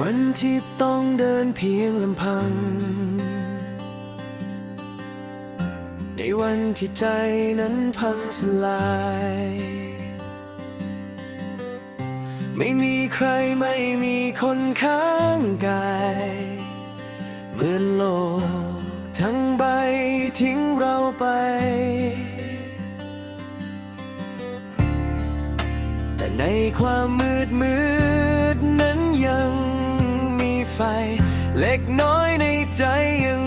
วันที่ต้องเดินเพียงลำพัง ในวันที่ใจนั้นพังสลาย ไม่มีใครไม่มีคนข้างกาย เหมือนโลกทั้งใบทิ้งเราไป แต่ในความมืดมืดนั้นยัง ไฟ เล็กน้อยในใจยัง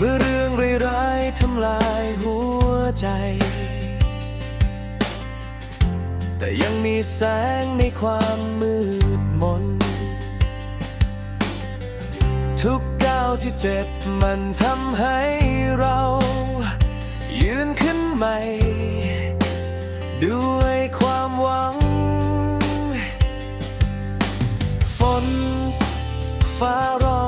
เมื่อเรื่องร้ายๆทำลายหัวใจ แต่ยังมีแสงในความมืดมน ทุกก้าวที่เจ็บมันทำให้เรา ยืนขึ้นใหม่ ด้วยความหวัง ฝนฟ้าร้อง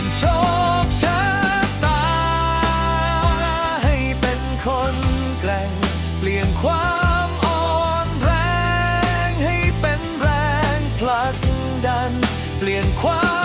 ยนโชคชะตา ให้เป็นคนแกล่ง เปลี่ยนความอ่อนแรง ให้เป็นแรงผลักดัน เปลี่ยนความ